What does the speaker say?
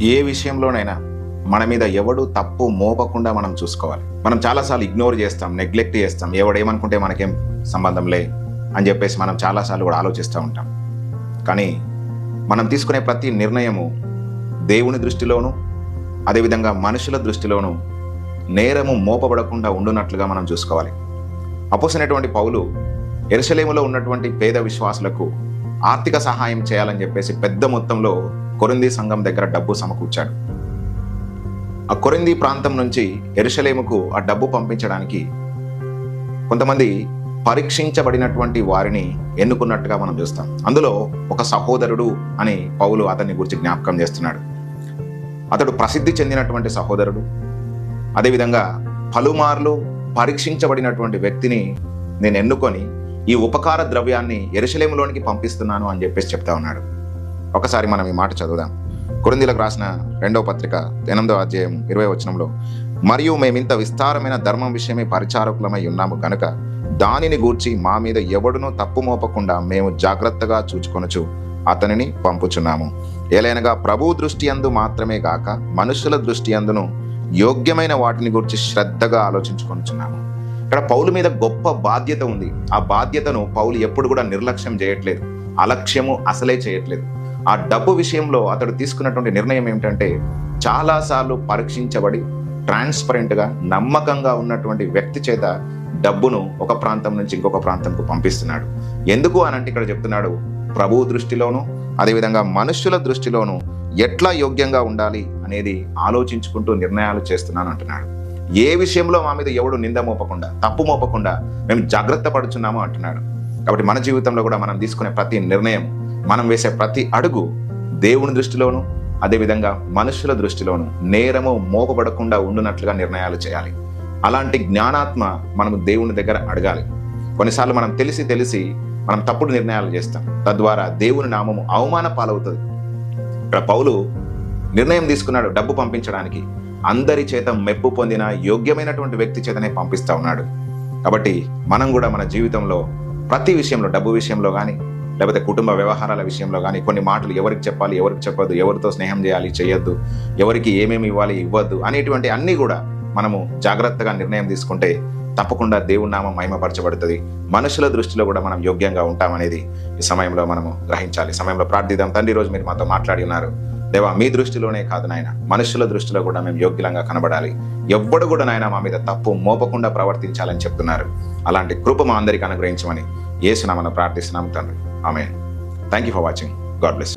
ఏ విషయంలోనైనా మన మీద ఎవడు తప్పు మోపకుండా మనం చూసుకోవాలి. మనం చాలాసార్లు ఇగ్నోర్ చేస్తాం నెగ్లెక్ట్ చేస్తాం ఎవడు ఏమనుకుంటే మనకేం సంబంధం లే అని చెప్పేసి మనం చాలాసార్లు కూడా ఆలోచిస్తూ ఉంటాం. కానీ మనం తీసుకునే ప్రతి నిర్ణయము దేవుని దృష్టిలోనూ అదేవిధంగా మనుషుల దృష్టిలోనూ నేరము మోపబడకుండా ఉండునట్లుగా మనం చూసుకోవాలి. అపోసినటువంటి పౌలు ఎరుసలేములో ఉన్నటువంటి పేద విశ్వాసులకు ఆర్థిక సహాయం చేయాలని చెప్పేసి పెద్ద మొత్తంలో కొరింది సంఘం దగ్గర డబ్బు సమకూర్చాడు. ఆ కొరింది ప్రాంతం నుంచి ఎరుసలేముకు ఆ డబ్బు పంపించడానికి కొంతమంది పరీక్షించబడినటువంటి వారిని ఎన్నుకున్నట్టుగా మనం చూస్తాం. అందులో ఒక సహోదరుడు అని పౌలు అతన్ని గురించి జ్ఞాపకం చేస్తున్నాడు. అతడు ప్రసిద్ధి చెందినటువంటి సహోదరుడు. అదేవిధంగా పలుమార్లు పరీక్షించబడినటువంటి వ్యక్తిని నేను ఎన్నుకొని ఈ ఉపకార ద్రవ్యాన్ని ఎరుసలేములోనికి పంపిస్తున్నాను అని చెప్పేసి చెప్తా ఉన్నాడు. ఒకసారి మనం ఈ మాట చదువుదాం. కొరిందీలకు రాసిన రెండవ పత్రిక ఎనిమిదవ అధ్యాయం ఇరవై వచనంలో మరియు మేమింత విస్తారమైన ధర్మం విషయమే పరిచారకులమై ఉన్నాము గనుక దానిని గూర్చి మా మీద ఎవడునూ తప్పు మోపకుండా మేము జాగ్రత్తగా చూచుకొనుచు అతనిని పంపుచున్నాము. ఏలైనగా ప్రభు దృష్టి అందు మాత్రమే గాక మనుషుల దృష్టి అందును యోగ్యమైన వాటిని గురించి శ్రద్ధగా ఆలోచించుకొనుచున్నాము. ఇక్కడ పౌలు మీద గొప్ప బాధ్యత ఉంది. ఆ బాధ్యతను పౌలు ఎప్పుడు కూడా నిర్లక్ష్యం చేయట్లేదు. అలక్ష్యము అసలే చేయట్లేదు. ఆ డబ్బు విషయంలో అతడు తీసుకున్నటువంటి నిర్ణయం ఏమిటంటే చాలాసార్లు పరీక్షించబడి ట్రాన్స్పరెంట్గా నమ్మకంగా ఉన్నటువంటి వ్యక్తి చేత డబ్బును ఒక ప్రాంతం నుంచి ఇంకొక ప్రాంతంకు పంపిస్తున్నాడు. ఎందుకు అని అంటే ఇక్కడ చెప్తున్నాడు ప్రభువు దృష్టిలోను అదేవిధంగా మనుషుల దృష్టిలోను ఎట్లా యోగ్యంగా ఉండాలి అనేది ఆలోచించుకుంటూ నిర్ణయాలు చేస్తున్నాను అంటున్నాడు. ఏ విషయంలో మా మీద ఎవడు నింద మోపకుండా తప్పు మోపకుండా మేము జాగ్రత్త పడుచున్నాము అంటున్నాడు. కాబట్టి మన జీవితంలో కూడా మనం తీసుకునే ప్రతి నిర్ణయం మనం వేసే ప్రతి అడుగు దేవుని దృష్టిలోను అదేవిధంగా మనుషుల దృష్టిలోను నేరము మోపబడకుండా ఉండునట్లుగా నిర్ణయాలు చేయాలి. అలాంటి జ్ఞానాత్మ మనము దేవుని దగ్గర అడగాలి. కొన్నిసార్లు మనం తెలిసి తెలిసి మనం తప్పుడు నిర్ణయాలు చేస్తాం. తద్వారా దేవుని నామము అవమాన పాలవుతుంది ఇక్కడ పౌలు నిర్ణయం తీసుకున్నాడు డబ్బు పంపించడానికి. అందరి చేత మెప్పు పొందిన యోగ్యమైనటువంటి వ్యక్తి చేతనే పంపిస్తా ఉన్నాడు. కాబట్టి మనం కూడా మన జీవితంలో ప్రతి విషయంలో డబ్బు విషయంలో కానీ లేకపోతే కుటుంబ వ్యవహారాల విషయంలో కానీ కొన్ని మాటలు ఎవరికి చెప్పాలి ఎవరికి చెప్పద్దు ఎవరితో స్నేహం చేయాలి చేయొద్దు ఎవరికి ఏమేమి ఇవ్వాలి ఇవ్వద్దు అనేటువంటి అన్నీ కూడా మనము జాగ్రత్తగా నిర్ణయం తీసుకుంటే తప్పకుండా దేవుడి నామం మహిమపరచబడుతుంది. మనుషుల దృష్టిలో కూడా మనం యోగ్యంగా ఉంటామనేది ఈ సమయంలో మనము గ్రహించాలి. సమయంలో ప్రార్థిద్దాం. తండ్రి రోజు మీరు మాతో మాట్లాడి ఉన్నారు. దేవా మీ దృష్టిలోనే కాదు నాయన మనుషుల దృష్టిలో కూడా మేము యోగ్యంగా కనబడాలి. ఎవ్వడు కూడా నాయన మా మీద తప్పు మోపకుండా ప్రవర్తించాలని చెప్తున్నారు. అలాంటి కృప మా అందరికీ అనుగ్రహించమని ఏసునామని ప్రార్థిస్తున్నాం తండ్రి. ఆమె thank you for watching God bless